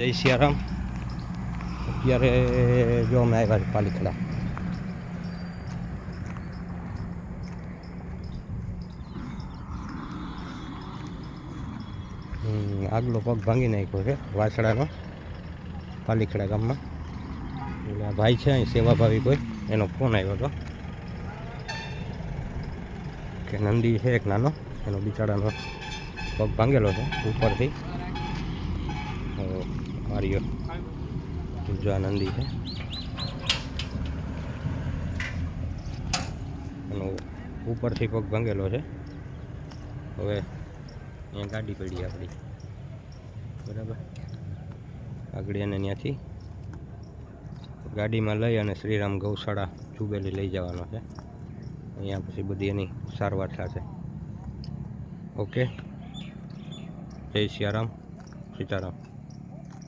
જય સિયારામ. અત્યારે જો અમે આવ્યા છે પાલીખડા આગલો પગ ભાંગી નાખ્યો છે વાસડાનો પાલીખડા ગામમાં. એટલે આ ભાઈ છે, અહીં સેવાભાવી કોઈ, એનો ફોન આવ્યો હતો. કે નંદી છે એક નાનો, એનો બિચારાનો પગ ભાંગેલો છે ઉપરથી. આર્યો જો આ નંદી છે. એનો ઉપરથી પગ ભંગેલો છે. હવે અહીંયા ગાડી પડી આપણી. બરાબર? આગળ એને ત્યાંથી ગાડીમાં લઈ અને શ્રીરામ ગૌશાળા જુબેલી લઈ જવાનો છે. અહીંયા પછી બધી એની સારવાર થશે ઓકે. જય સિયારામ સીતારામ.